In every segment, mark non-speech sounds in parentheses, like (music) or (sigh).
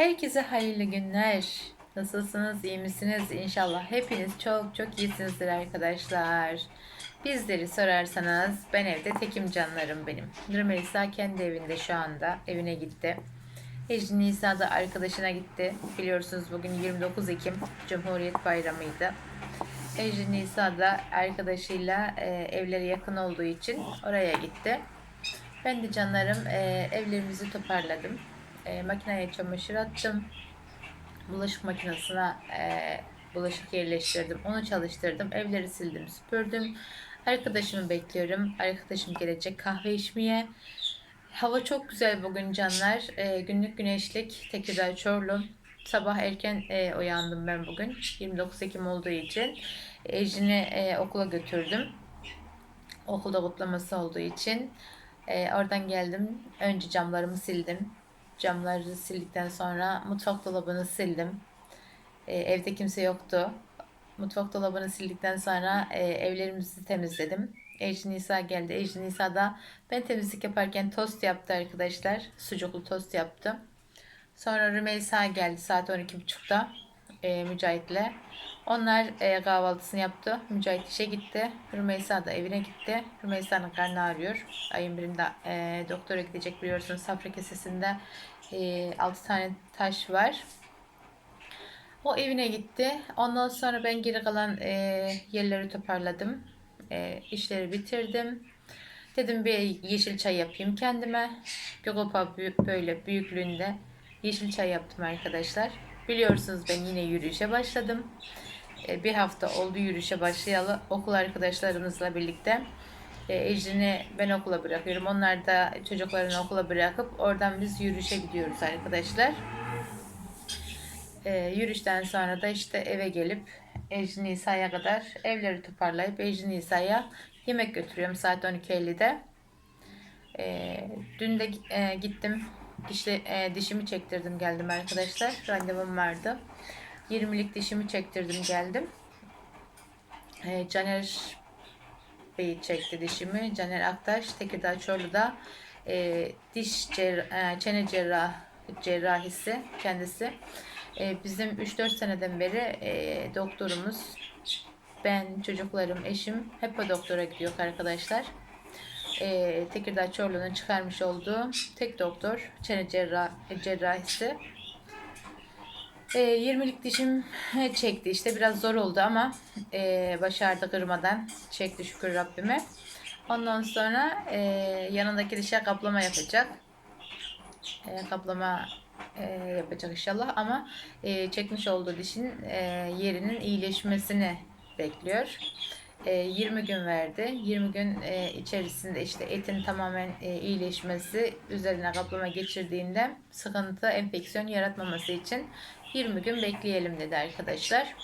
Herkese hayırlı günler. Nasılsınız? iyi misiniz? İnşallah hepiniz çok çok iyisinizdir arkadaşlar. Bizleri sorarsanız ben evde tekim canlarım benim. Rümelisa kendi evinde şu anda. Evine gitti. Ecrin Nisa da arkadaşına gitti. Biliyorsunuz bugün 29 Ekim Cumhuriyet Bayramı'ydı. Ecrin Nisa da arkadaşıyla e, evleri yakın olduğu için oraya gitti. Ben de canlarım e, evlerimizi toparladım. E, makineye çamaşır attım. Bulaşık makinesine e, bulaşık yerleştirdim. Onu çalıştırdım. Evleri sildim, süpürdüm. Arkadaşımı bekliyorum. Arkadaşım gelecek kahve içmeye. Hava çok güzel bugün canlar. E, günlük güneşlik Tekirdağ Çorlu. Sabah erken e, uyandım ben bugün. 29 Ekim olduğu için. Ejin'i e, okula götürdüm. Okulda kutlaması olduğu için. E, oradan geldim. Önce camlarımı sildim. Camları sildikten sonra mutfak dolabını sildim. E, evde kimse yoktu. Mutfak dolabını sildikten sonra e, evlerimizi temizledim. Ejin Nisa geldi. Ejin Nisa da ben temizlik yaparken tost yaptı arkadaşlar. Sucuklu tost yaptı. Sonra Rümeysa geldi saat 12.30'da e, Mücahit'le. Onlar e, kahvaltısını yaptı. Mücahit işe gitti. Rümeysa da evine gitti. Rümeysa'nın karnı ağrıyor. Ayın birinde e, doktora gidecek biliyorsunuz. Safra kesesinde e, 6 tane taş var. O evine gitti. Ondan sonra ben geri kalan e, yerleri toparladım. E, işleri bitirdim. Dedim bir yeşil çay yapayım kendime. Büyük, böyle büyüklüğünde yeşil çay yaptım arkadaşlar. Biliyorsunuz ben yine yürüyüşe başladım. E, bir hafta oldu yürüyüşe başlayalı okul arkadaşlarımızla birlikte. E, ben okula bırakıyorum. Onlar da çocuklarını okula bırakıp oradan biz yürüyüşe gidiyoruz arkadaşlar. E, yürüyüşten sonra da işte eve gelip Ecrin Nisa'ya kadar evleri toparlayıp Ecrin Nisa'ya yemek götürüyorum saat 12.50'de. E, dün de e, gittim dişli, e, dişimi çektirdim geldim arkadaşlar. Randevum vardı. 20'lik dişimi çektirdim geldim. E, Caner Bey çekti dişimi. Caner Aktaş Tekirdağ Çorlu'da e, diş cerrah, e, çene cerrah cerrahisi kendisi. E, bizim 3-4 seneden beri e, doktorumuz ben, çocuklarım, eşim hep o doktora gidiyor arkadaşlar. E, Tekirdağ Çorlu'nun çıkarmış olduğu tek doktor çene cerrah, cerrahisi. E, 20'lik dişim çekti işte biraz zor oldu ama e, başardı kırmadan çekti şükür Rabbime. Ondan sonra e, yanındaki dişe kaplama yapacak. E, kaplama e, yapacak inşallah ama e, çekmiş olduğu dişin e, yerinin iyileşmesini bekliyor. E, 20 gün verdi. 20 gün e, içerisinde işte etin tamamen e, iyileşmesi üzerine kaplama geçirdiğinde sıkıntı, enfeksiyon yaratmaması için 20 gün bekleyelim dedi arkadaşlar.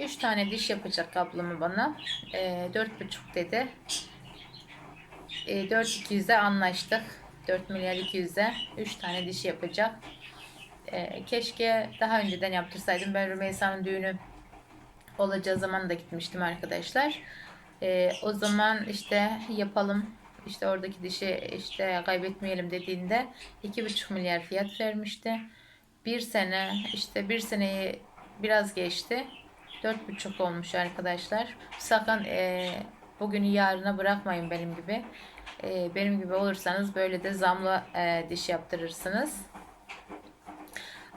3 tane diş yapacak kaplama bana. E, 4,5 dedi. E, 4.200'e anlaştık. 4 milyar 200'e 3 tane diş yapacak. E, keşke daha önceden yaptırsaydım. Ben Rümeysa'nın düğünü olacağı zaman da gitmiştim arkadaşlar. E, o zaman işte yapalım işte oradaki dişi işte kaybetmeyelim dediğinde 2,5 milyar fiyat vermişti. Bir sene işte bir seneyi biraz geçti. 4,5 olmuş arkadaşlar. Sakın e, bugünü yarına bırakmayın benim gibi. E, benim gibi olursanız böyle de zamlı e, diş yaptırırsınız.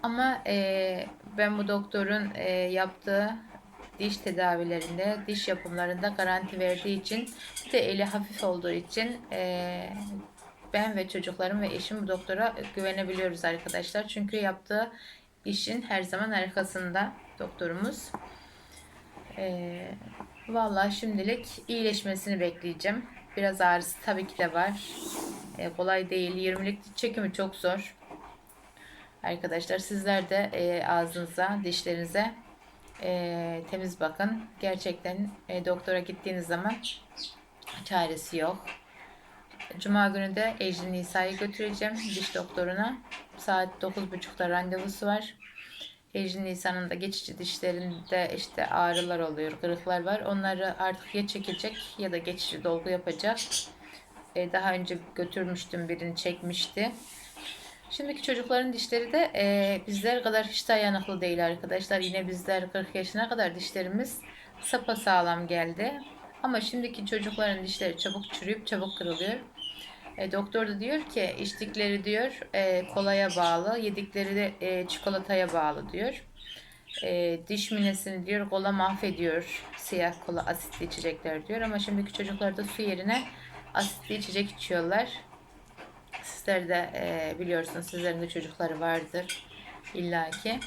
Ama e, ben bu doktorun e, yaptığı diş tedavilerinde, diş yapımlarında garanti verdiği için bir de eli hafif olduğu için e, ben ve çocuklarım ve eşim bu doktora güvenebiliyoruz arkadaşlar. Çünkü yaptığı işin her zaman arkasında doktorumuz. E, Vallahi şimdilik iyileşmesini bekleyeceğim. Biraz ağrısı tabii ki de var. E, kolay değil. 20'lik çekimi çok zor. Arkadaşlar sizler de e, ağzınıza, dişlerinize e, temiz bakın. Gerçekten e, doktora gittiğiniz zaman çaresi yok. Cuma günü de Ecrin Nisa'yı götüreceğim diş doktoruna. Saat 9.30'da randevusu var. Ecrin Nisa'nın da geçici dişlerinde işte ağrılar oluyor, kırıklar var. Onları artık ya çekecek ya da geçici dolgu yapacak. E, daha önce götürmüştüm birini çekmişti. Şimdiki çocukların dişleri de e, bizler kadar hiç dayanıklı değil arkadaşlar. Yine bizler 40 yaşına kadar dişlerimiz sapasağlam geldi. Ama şimdiki çocukların dişleri çabuk çürüyüp çabuk kırılıyor. E, doktor da diyor ki içtikleri diyor e, kolaya bağlı, yedikleri de e, çikolataya bağlı diyor. E, diş minesini diyor kola mahvediyor. Siyah kola asitli içecekler diyor. Ama şimdiki çocuklar da su yerine asitli içecek içiyorlar. Sizler de e, biliyorsunuz sizlerin de çocukları vardır illaki.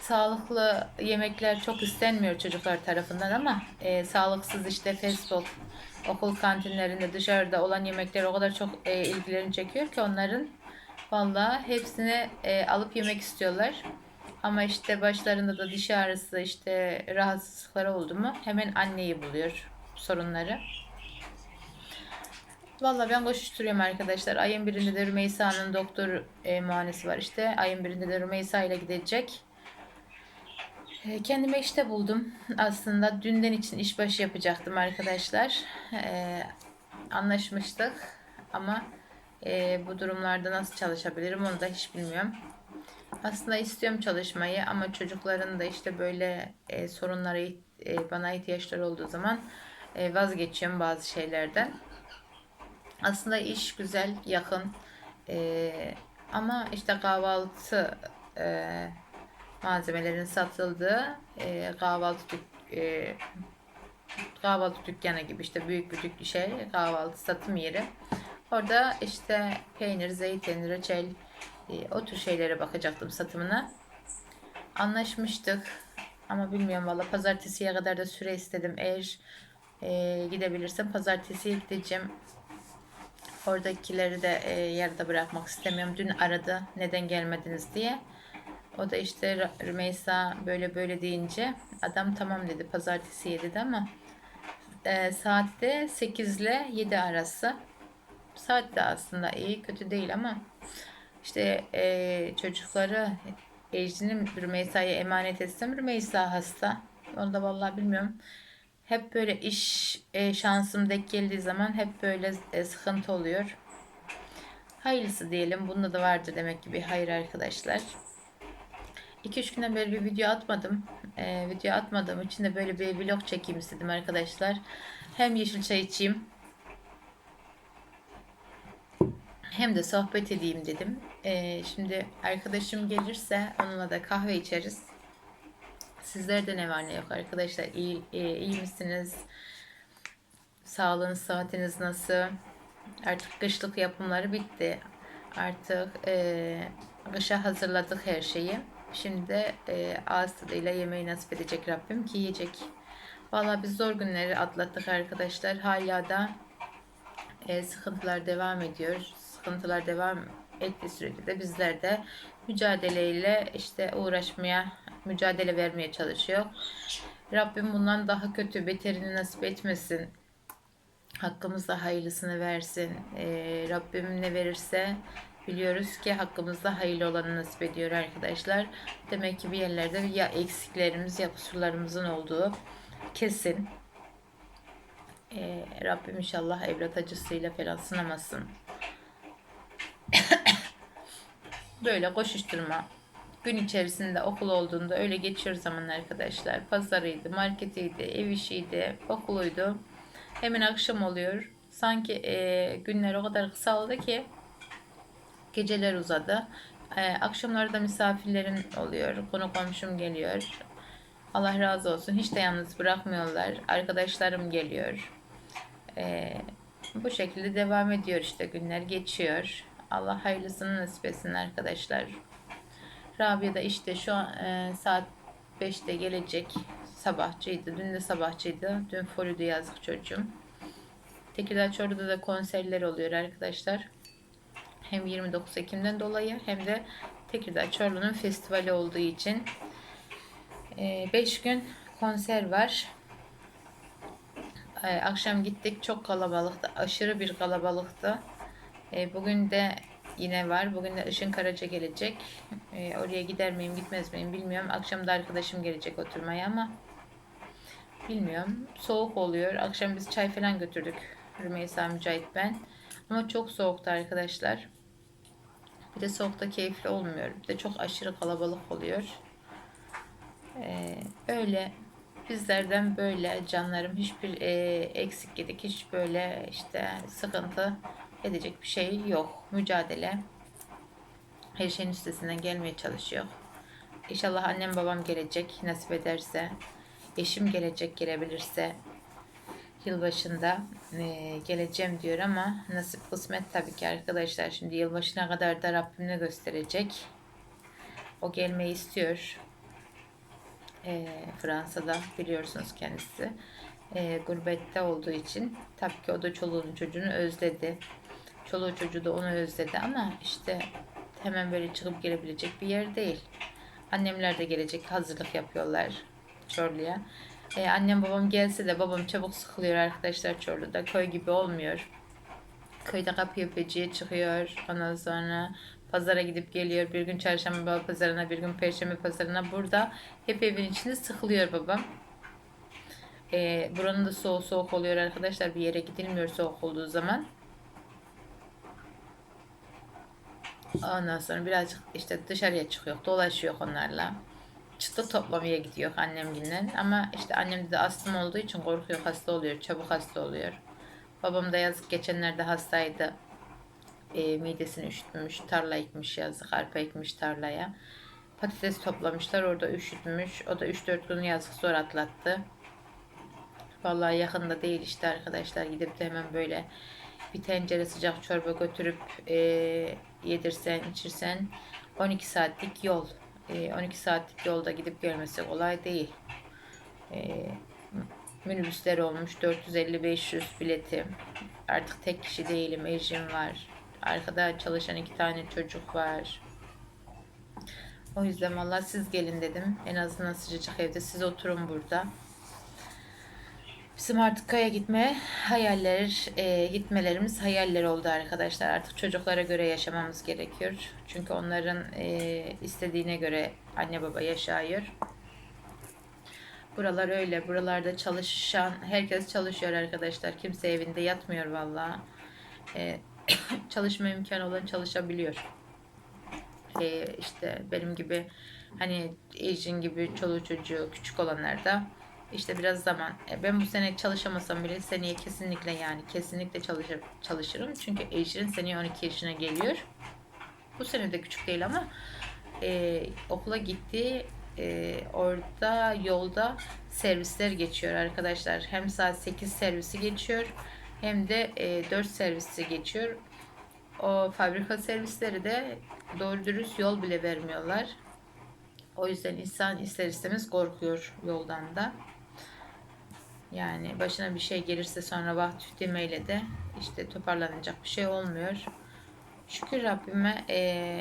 Sağlıklı yemekler çok istenmiyor çocuklar tarafından ama e, sağlıksız işte fast food, okul kantinlerinde dışarıda olan yemekler o kadar çok e, ilgilerini çekiyor ki onların vallahi hepsini e, alıp yemek istiyorlar. Ama işte başlarında da diş ağrısı işte rahatsızlıkları oldu mu hemen anneyi buluyor sorunları. Vallahi ben koşuşturuyorum arkadaşlar. Ayın birinde de Rümeysa'nın doktor e, muayenesi var işte. Ayın birinde de Rümeysa ile gidecek. E, kendime işte buldum. Aslında dünden için işbaşı yapacaktım arkadaşlar. E, anlaşmıştık. Ama e, bu durumlarda nasıl çalışabilirim onu da hiç bilmiyorum. Aslında istiyorum çalışmayı ama çocukların da işte böyle e, sorunları e, bana ihtiyaçları olduğu zaman e, vazgeçiyorum bazı şeylerden. Aslında iş güzel, yakın. Ee, ama işte kahvaltı e, malzemelerin satıldığı e, kahvaltı dük- e, kahvaltı dükkanı gibi işte büyük bir dük şey kahvaltı satım yeri. Orada işte peynir, zeytin, reçel e, o tür şeylere bakacaktım satımına. Anlaşmıştık ama bilmiyorum valla pazartesiye kadar da süre istedim. Eğer e, gidebilirsem pazartesiye gideceğim. Oradakileri de e, yarıda bırakmak istemiyorum. Dün aradı neden gelmediniz diye. O da işte Rü- Rümeysa böyle böyle deyince adam tamam dedi pazartesi dedi ama e, saatte 8 ile 7 arası. Saat de aslında iyi kötü değil ama işte e, çocukları Ecrin'i Rümeysa'ya emanet etsem Rümeysa hasta. Onu da vallahi bilmiyorum. Hep böyle iş e, şansım denk geldiği zaman hep böyle e, sıkıntı oluyor. Hayırlısı diyelim. Bunda da vardır demek ki bir hayır arkadaşlar. 2-3 günden beri bir video atmadım. E, video atmadığım için de böyle bir vlog çekeyim istedim arkadaşlar. Hem yeşil çay içeyim. Hem de sohbet edeyim dedim. E, şimdi arkadaşım gelirse onunla da kahve içeriz. Sizlerde ne var ne yok arkadaşlar? İyi, iyi, iyi misiniz? Sağlığınız, saatiniz nasıl? Artık kışlık yapımları bitti. Artık e, kışa hazırladık her şeyi. Şimdi de e, ağız tadıyla yemeği nasip edecek Rabbim ki yiyecek. Valla biz zor günleri atlattık arkadaşlar. Hala da e, sıkıntılar devam ediyor. Sıkıntılar devam ettiği sürece de bizler de mücadeleyle işte uğraşmaya, mücadele vermeye çalışıyor. Rabbim bundan daha kötü, beterini nasip etmesin. Hakkımızda hayırlısını versin. Ee, Rabbim ne verirse biliyoruz ki hakkımızda hayırlı olanı nasip ediyor arkadaşlar. Demek ki bir yerlerde ya eksiklerimiz ya kusurlarımızın olduğu kesin. Ee, Rabbim inşallah evlat acısıyla falan sınamasın. (coughs) Böyle koşuşturma. Gün içerisinde okul olduğunda öyle geçiyor zaman arkadaşlar. Pazarıydı, marketiydi, ev işiydi, okuluydu. Hemen akşam oluyor. Sanki e, günler o kadar kısaldı ki geceler uzadı. E, akşamlarda misafirlerim oluyor. Konu komşum geliyor. Allah razı olsun. Hiç de yalnız bırakmıyorlar. Arkadaşlarım geliyor. E, bu şekilde devam ediyor işte günler geçiyor. Allah hayırlısını nasip etsin arkadaşlar. Rabia da işte şu an e, saat 5'te gelecek. Sabahçıydı. Dün de sabahçıydı. Dün Florida yazdık çocuğum. Tekirdağ Çorlu'da da konserler oluyor arkadaşlar. Hem 29 Ekim'den dolayı hem de Tekirdağ Çorlu'nun festivali olduğu için 5 gün konser var. E, akşam gittik çok kalabalıktı. Aşırı bir kalabalıktı. E, bugün de yine var. Bugün de Işın Karaca gelecek. E, oraya gider miyim gitmez miyim bilmiyorum. Akşam da arkadaşım gelecek oturmaya ama bilmiyorum. Soğuk oluyor. Akşam biz çay falan götürdük. Rümeysa Mücahit ben. Ama çok soğuktu arkadaşlar. Bir de soğukta keyifli olmuyor. Bir de çok aşırı kalabalık oluyor. Ee, öyle bizlerden böyle canlarım hiçbir e, eksik gedik hiç böyle işte sıkıntı edecek bir şey yok. Mücadele her şeyin üstesinden gelmeye çalışıyor. İnşallah annem babam gelecek nasip ederse. Eşim gelecek gelebilirse. Yılbaşında e, geleceğim diyor ama nasip kısmet tabii ki arkadaşlar. Şimdi yılbaşına kadar da Rabbim ne gösterecek. O gelmeyi istiyor. E, Fransa'da biliyorsunuz kendisi. E, gurbette olduğu için tabii ki o da çoluğunu çocuğunu özledi. Çoluğu çocuğu da onu özledi ama işte hemen böyle çıkıp gelebilecek bir yer değil. Annemler de gelecek hazırlık yapıyorlar Çorlu'ya. Ee, annem babam gelse de babam çabuk sıkılıyor arkadaşlar Çorlu'da. Köy gibi olmuyor. Köyde kapı öpeciye çıkıyor. Ondan sonra pazara gidip geliyor. Bir gün çarşamba pazarına, bir gün perşembe pazarına. Burada hep evin içinde sıkılıyor babam. Ee, buranın da soğuk soğuk oluyor arkadaşlar. Bir yere gidilmiyor soğuk olduğu zaman. Ondan sonra birazcık işte dışarıya çıkıyor, dolaşıyor onlarla. Çıtı toplamaya gidiyor annemginden. Ama işte annemde de astım olduğu için korkuyor, hasta oluyor, çabuk hasta oluyor. Babam da yazık geçenlerde hastaydı. E, midesini üşütmüş, tarla ekmiş yazık, arpa ekmiş tarlaya. Patates toplamışlar, orada üşütmüş. O da 3-4 gün yazık zor atlattı. Vallahi yakında değil işte arkadaşlar. Gidip de hemen böyle bir tencere sıcak çorba götürüp e, yedirsen, içirsen 12 saatlik yol. E, 12 saatlik yolda gidip gelmesi kolay değil. E, minibüsler olmuş 450-500 bileti. Artık tek kişi değilim, eşim var. Arkada çalışan iki tane çocuk var. O yüzden valla siz gelin dedim. En azından sıcacık evde siz oturun burada. Bizim artık kaya gitme hayaller, e, gitmelerimiz hayaller oldu arkadaşlar. Artık çocuklara göre yaşamamız gerekiyor. Çünkü onların e, istediğine göre anne baba yaşıyor. Buralar öyle. Buralarda çalışan, herkes çalışıyor arkadaşlar. Kimse evinde yatmıyor valla. E, (coughs) çalışma imkanı olan çalışabiliyor. E, işte benim gibi hani Ejin gibi çoluğu çocuğu küçük olanlar da işte biraz zaman. E, ben bu sene çalışamasam bile seneye kesinlikle yani kesinlikle çalışır, çalışırım. Çünkü Ejrin seneye 12 yaşına geliyor. Bu sene de küçük değil ama e, okula gitti. E, orada yolda servisler geçiyor arkadaşlar. Hem saat 8 servisi geçiyor hem de e, 4 servisi geçiyor. O fabrika servisleri de doğru dürüst yol bile vermiyorlar. O yüzden insan ister istemez korkuyor yoldan da. Yani başına bir şey gelirse sonra vah tüh demeyle de işte toparlanacak bir şey olmuyor. Şükür Rabbime e,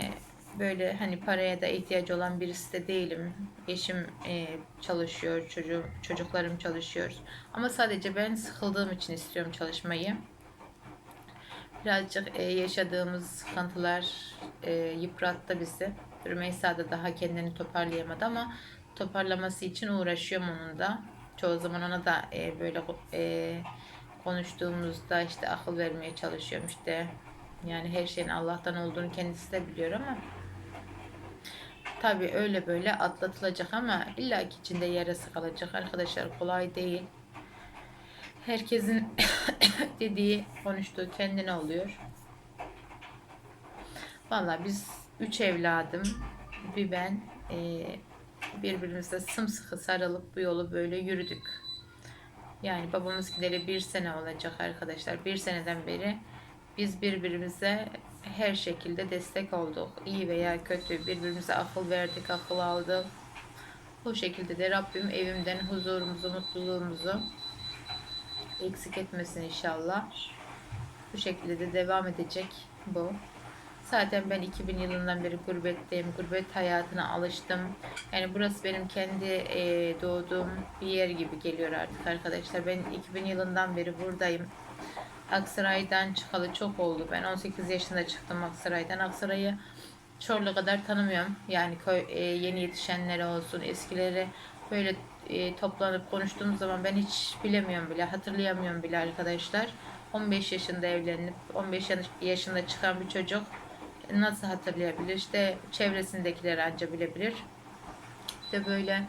böyle hani paraya da ihtiyacı olan birisi de değilim. Eşim e, çalışıyor, çocuğum, çocuklarım çalışıyor. Ama sadece ben sıkıldığım için istiyorum çalışmayı. Birazcık e, yaşadığımız sıkıntılar e, yıprattı bizi. Rümeysa da daha kendini toparlayamadı ama toparlaması için uğraşıyorum onun da çoğu zaman ona da e, böyle e, konuştuğumuzda işte akıl vermeye çalışıyorum. İşte yani her şeyin Allah'tan olduğunu kendisi de biliyor ama tabi öyle böyle atlatılacak ama illa ki içinde yarası kalacak. Arkadaşlar kolay değil. Herkesin (coughs) dediği konuştuğu kendine oluyor. Valla biz üç evladım. Bir ben e, birbirimize sımsıkı sarılıp bu yolu böyle yürüdük. Yani babamız gideri bir sene olacak arkadaşlar. Bir seneden beri biz birbirimize her şekilde destek olduk. İyi veya kötü birbirimize akıl verdik, akıl aldık. Bu şekilde de Rabbim evimden huzurumuzu, mutluluğumuzu eksik etmesin inşallah. Bu şekilde de devam edecek bu. Zaten ben 2000 yılından beri gurbetteyim. Gurbet hayatına alıştım. Yani burası benim kendi e, doğduğum bir yer gibi geliyor artık arkadaşlar. Ben 2000 yılından beri buradayım. Aksaray'dan çıkalı çok oldu. Ben 18 yaşında çıktım Aksaray'dan. Aksaray'ı Çorlu kadar tanımıyorum. Yani köy, e, yeni yetişenleri olsun, eskileri böyle e, toplanıp konuştuğumuz zaman ben hiç bilemiyorum bile, hatırlayamıyorum bile arkadaşlar. 15 yaşında evlenip 15 yaşında çıkan bir çocuk nasıl hatırlayabilir? İşte çevresindekiler anca bilebilir. İşte böyle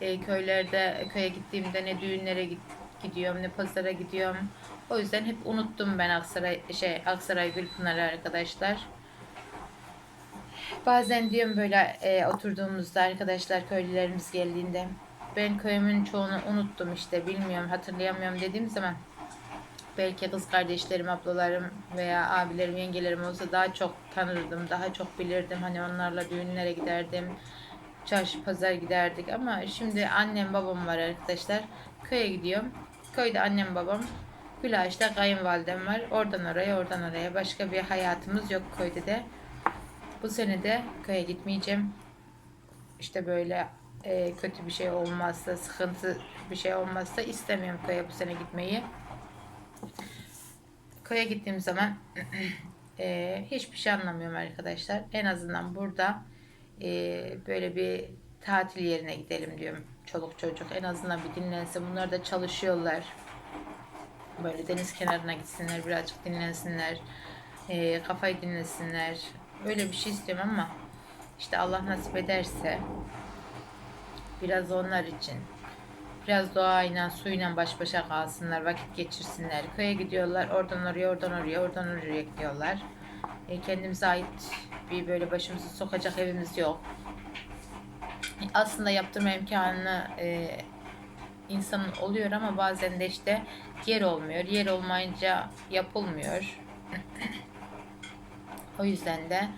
e, köylerde köye gittiğimde ne düğünlere git, gidiyorum ne pazara gidiyorum. O yüzden hep unuttum ben Aksaray şey Aksaray Gülpınar'ı arkadaşlar. Bazen diyorum böyle e, oturduğumuzda arkadaşlar köylülerimiz geldiğinde ben köyümün çoğunu unuttum işte bilmiyorum hatırlayamıyorum dediğim zaman belki kız kardeşlerim, ablalarım veya abilerim, yengelerim olsa daha çok tanırdım, daha çok bilirdim. Hani onlarla düğünlere giderdim, çarşı pazar giderdik ama şimdi annem babam var arkadaşlar. Köye gidiyorum. Köyde annem babam, Gülaş'ta kayınvalidem var. Oradan oraya, oradan oraya. Başka bir hayatımız yok köyde de. Bu sene de köye gitmeyeceğim. İşte böyle e, kötü bir şey olmazsa, sıkıntı bir şey olmazsa istemiyorum köye bu sene gitmeyi. Köye gittiğim zaman (clears throat) e, hiçbir şey anlamıyorum arkadaşlar. En azından burada e, böyle bir tatil yerine gidelim diyorum. Çoluk çocuk en azından bir dinlensin. Bunlar da çalışıyorlar. Böyle deniz kenarına gitsinler, birazcık dinlensinler. E, kafayı dinlesinler. Öyle bir şey istiyorum ama işte Allah nasip ederse biraz onlar için biraz doğayla, suyla baş başa kalsınlar, vakit geçirsinler. Köye gidiyorlar, oradan oraya, oradan oraya, oradan oraya gidiyorlar. E, kendimize ait bir böyle başımızı sokacak evimiz yok. Aslında yaptırma imkanı e, insanın oluyor ama bazen de işte yer olmuyor. Yer olmayınca yapılmıyor. (clears throat) o yüzden de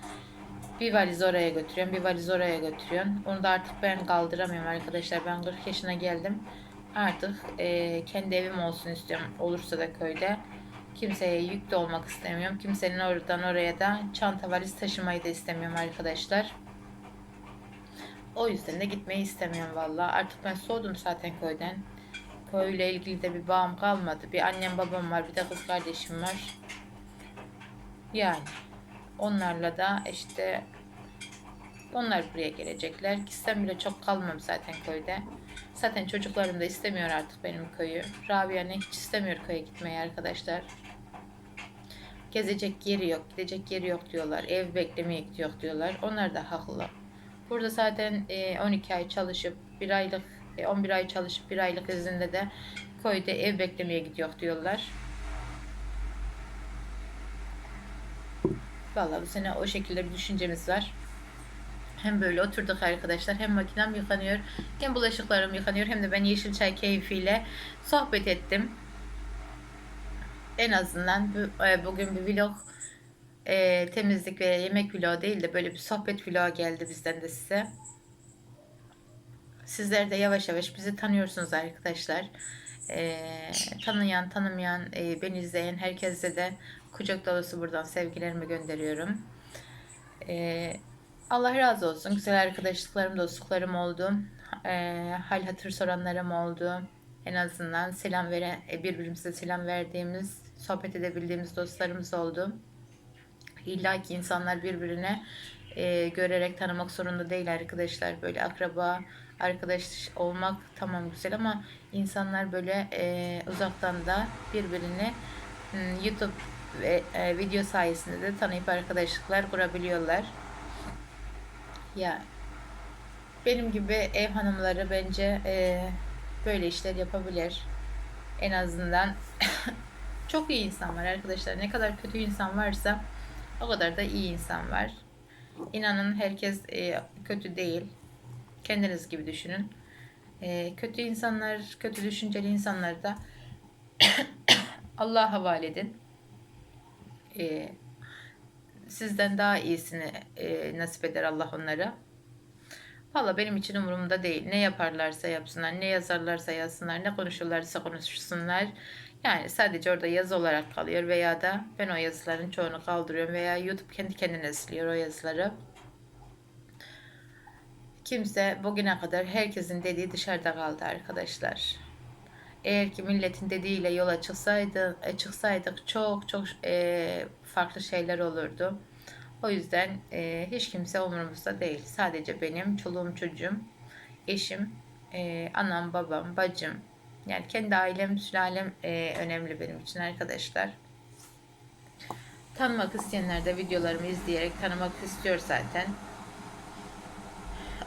bir valiz oraya götürüyorum, bir valiz oraya götürüyorum. Onu da artık ben kaldıramıyorum arkadaşlar. Ben 40 yaşına geldim. Artık e, kendi evim olsun istiyorum. Olursa da köyde. Kimseye yük de olmak istemiyorum. Kimsenin oradan oraya da çanta valiz taşımayı da istemiyorum arkadaşlar. O yüzden de gitmeyi istemiyorum valla. Artık ben soğudum zaten köyden. Köyle ilgili de bir bağım kalmadı. Bir annem babam var, bir de kız kardeşim var. Yani onlarla da işte onlar buraya gelecekler. Gitsem bile çok kalmam zaten köyde. Zaten çocuklarım da istemiyor artık benim köyü. Rabia ne hiç istemiyor köye gitmeyi arkadaşlar. Gezecek yeri yok, gidecek yeri yok diyorlar. Ev beklemeye gidiyor diyorlar. Onlar da haklı. Burada zaten 12 ay çalışıp bir aylık 11 ay çalışıp bir aylık izinde de köyde ev beklemeye gidiyor diyorlar. Vallahi bu sene o şekilde bir düşüncemiz var. Hem böyle oturduk arkadaşlar hem makinem yıkanıyor hem bulaşıklarım yıkanıyor hem de ben yeşil çay keyfiyle sohbet ettim. En azından e, bugün bir vlog e, temizlik ve yemek vlogu değil de böyle bir sohbet vlogu geldi bizden de size. Sizler de yavaş yavaş bizi tanıyorsunuz arkadaşlar. E, tanıyan, tanımayan, e, beni izleyen herkese de kucak dolusu buradan sevgilerimi gönderiyorum. E, Allah razı olsun. Güzel arkadaşlıklarım, dostluklarım oldu. E, hal hatır soranlarım oldu. En azından selam veren, e, birbirimize selam verdiğimiz, sohbet edebildiğimiz dostlarımız oldu. İlla ki insanlar birbirine e, görerek tanımak zorunda değil arkadaşlar. Böyle akraba, arkadaş olmak tamam güzel ama insanlar böyle e, uzaktan da birbirini hmm, YouTube ve e, video sayesinde de tanıyıp arkadaşlıklar kurabiliyorlar. Ya benim gibi ev hanımları bence e, böyle işler yapabilir. En azından (laughs) çok iyi insan var arkadaşlar. Ne kadar kötü insan varsa o kadar da iyi insan var. İnanın herkes e, kötü değil. Kendiniz gibi düşünün. E, kötü insanlar, kötü düşünceli insanları da (clears throat) Allah'a havale edin. E, sizden daha iyisini e, nasip eder Allah onlara. Valla benim için umurumda değil. Ne yaparlarsa yapsınlar, ne yazarlarsa yazsınlar, ne konuşurlarsa konuşsunlar. Yani sadece orada yazı olarak kalıyor veya da ben o yazıların çoğunu kaldırıyorum veya YouTube kendi kendine siliyor o yazıları. Kimse bugüne kadar herkesin dediği dışarıda kaldı arkadaşlar. Eğer ki milletin dediğiyle yola çıksaydı, e, çıksaydık çok çok e, farklı şeyler olurdu. O yüzden e, hiç kimse umurumuzda değil. Sadece benim çoluğum çocuğum, eşim, e, anam, babam, bacım. Yani kendi ailem, sülalem e, önemli benim için arkadaşlar. Tanımak isteyenler de videolarımı izleyerek tanımak istiyor zaten.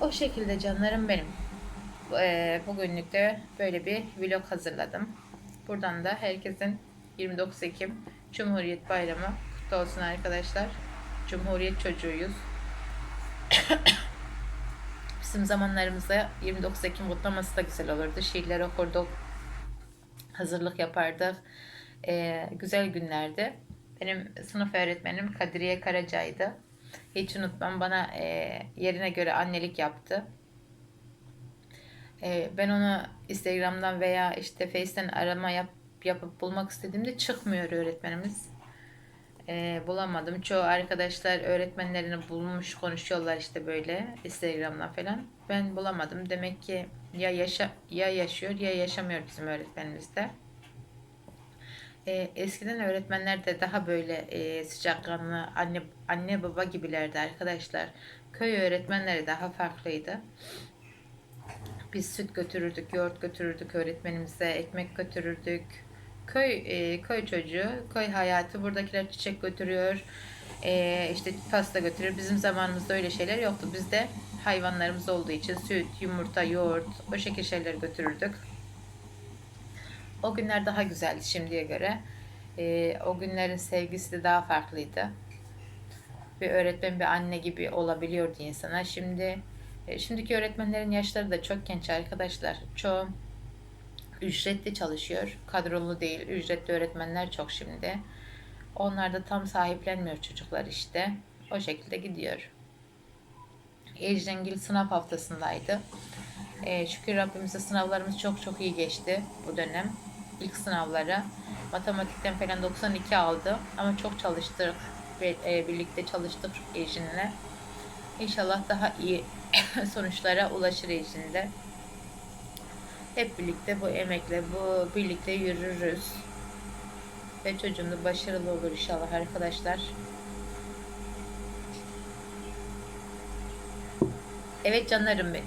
O şekilde canlarım benim. Eee, Bugünlük de böyle bir vlog hazırladım. Buradan da herkesin 29 Ekim Cumhuriyet Bayramı kutlu olsun arkadaşlar. Cumhuriyet çocuğuyuz. (coughs) Bizim zamanlarımızda 29 Ekim kutlaması da güzel olurdu. Şiirler okurduk. Hazırlık yapardık. Ee, güzel günlerdi. Benim sınıf öğretmenim Kadriye Karaca'ydı. Hiç unutmam bana e, yerine göre annelik yaptı. E, ben onu Instagram'dan veya işte Face'ten arama yap, yapıp bulmak istediğimde çıkmıyor öğretmenimiz. E, bulamadım. Çoğu arkadaşlar öğretmenlerini bulmuş konuşuyorlar işte böyle Instagram'dan falan. Ben bulamadım. Demek ki ya yaşa ya yaşıyor ya yaşamıyor bizim öğretmenimiz de. E, eskiden öğretmenler de daha böyle e, sıcakkanlı anne anne baba gibilerdi arkadaşlar. Köy öğretmenleri daha farklıydı. Biz süt götürürdük, yoğurt götürürdük öğretmenimize, ekmek götürürdük. Köy e, köy çocuğu, köy hayatı. Buradakiler çiçek götürüyor, e, işte pasta götürüyor. Bizim zamanımızda öyle şeyler yoktu. Bizde hayvanlarımız olduğu için süt, yumurta, yoğurt o şekilde şeyler götürürdük. O günler daha güzeldi şimdiye göre. E, o günlerin sevgisi de daha farklıydı. Bir öğretmen bir anne gibi olabiliyordu insana. Şimdi şimdiki öğretmenlerin yaşları da çok genç arkadaşlar. Çoğu ücretli çalışıyor. Kadrolu değil. Ücretli öğretmenler çok şimdi. Onlar da tam sahiplenmiyor çocuklar işte. O şekilde gidiyor. Ecrengil sınav haftasındaydı. E, şükür Rabbimize sınavlarımız çok çok iyi geçti bu dönem. İlk sınavlara. Matematikten falan 92 aldı. Ama çok çalıştık. E, birlikte çalıştık Ecrin'le. İnşallah daha iyi (coughs) sonuçlara ulaşır Ecrin'de. Hep birlikte bu emekle, bu birlikte yürürüz. Ve çocuğum da başarılı olur inşallah arkadaşlar. Evet canlarım benim.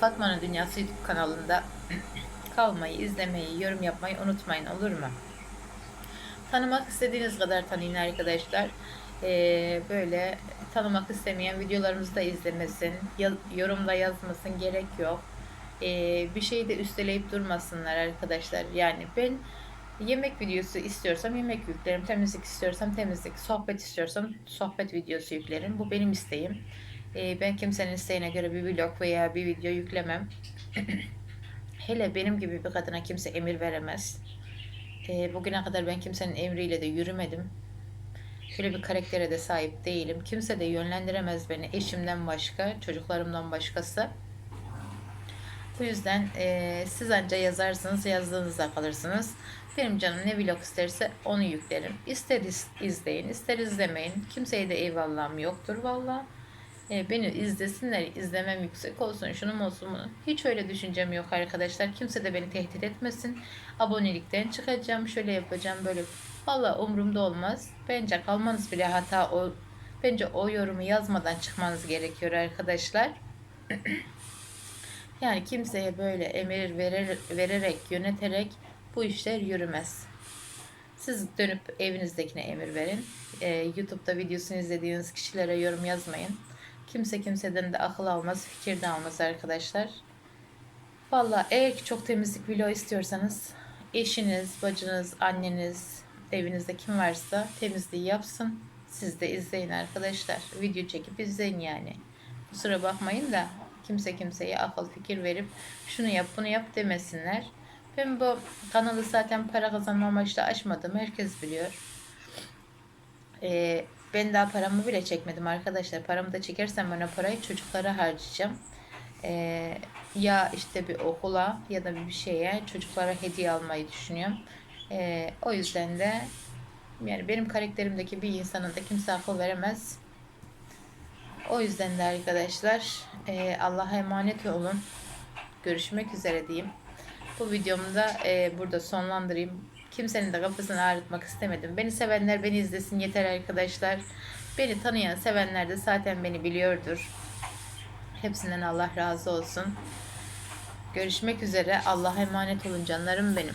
Fatma'nın Dünyası YouTube kanalında (coughs) kalmayı, izlemeyi, yorum yapmayı unutmayın olur mu? Tanımak istediğiniz kadar tanıyın arkadaşlar. Ee, böyle tanımak istemeyen videolarımızı da izlemesin. Yorumda yazmasın gerek yok. Ee, bir şeyi de üsteleyip durmasınlar arkadaşlar. Yani ben yemek videosu istiyorsam yemek yüklerim. Temizlik istiyorsam temizlik. Sohbet istiyorsam sohbet videosu yüklerim. Bu benim isteğim. Ee, ben kimsenin isteğine göre bir vlog veya bir video yüklemem. (coughs) Hele benim gibi bir kadına kimse emir veremez. Ee, bugüne kadar ben kimsenin emriyle de yürümedim. Şöyle bir karaktere de sahip değilim. Kimse de yönlendiremez beni eşimden başka, çocuklarımdan başkası. Bu yüzden e, siz anca yazarsınız, yazdığınızda kalırsınız. Benim canım ne vlog isterse onu yüklerim. İster izleyin, ister izlemeyin. Kimseye de eyvallahım yoktur valla. E, beni izlesinler, izlemem yüksek olsun, şunun olsun bunu. Hiç öyle düşüncem yok arkadaşlar. Kimse de beni tehdit etmesin. Abonelikten çıkacağım, şöyle yapacağım, böyle. Valla umurumda olmaz. Bence kalmanız bile hata o. Bence o yorumu yazmadan çıkmanız gerekiyor arkadaşlar. (clears throat) yani kimseye böyle emir verer, vererek, yöneterek bu işler yürümez. Siz dönüp evinizdekine emir verin. Ee, YouTube'da videosunu izlediğiniz kişilere yorum yazmayın. Kimse kimseden de akıl almaz, fikir de almaz arkadaşlar. Valla eğer ki çok temizlik video istiyorsanız eşiniz, bacınız, anneniz, evinizde kim varsa temizliği yapsın. Siz de izleyin arkadaşlar. Video çekip izleyin yani. Kusura bakmayın da kimse kimseye akıl fikir verip şunu yap bunu yap demesinler. Ben bu kanalı zaten para kazanma amaçlı açmadım. Herkes biliyor. Ee, ben daha paramı bile çekmedim arkadaşlar. Paramı da çekersem ben o parayı çocuklara harcayacağım. Ee, ya işte bir okula ya da bir şeye çocuklara hediye almayı düşünüyorum. Ee, o yüzden de yani benim karakterimdeki bir insanın da kimse akıl veremez. O yüzden de arkadaşlar e, Allah'a emanet olun. Görüşmek üzere diyeyim. Bu videomu da e, burada sonlandırayım. Kimsenin de kafasını ağrıtmak istemedim. Beni sevenler beni izlesin yeter arkadaşlar. Beni tanıyan sevenler de zaten beni biliyordur. Hepsinden Allah razı olsun. Görüşmek üzere. Allah'a emanet olun canlarım benim.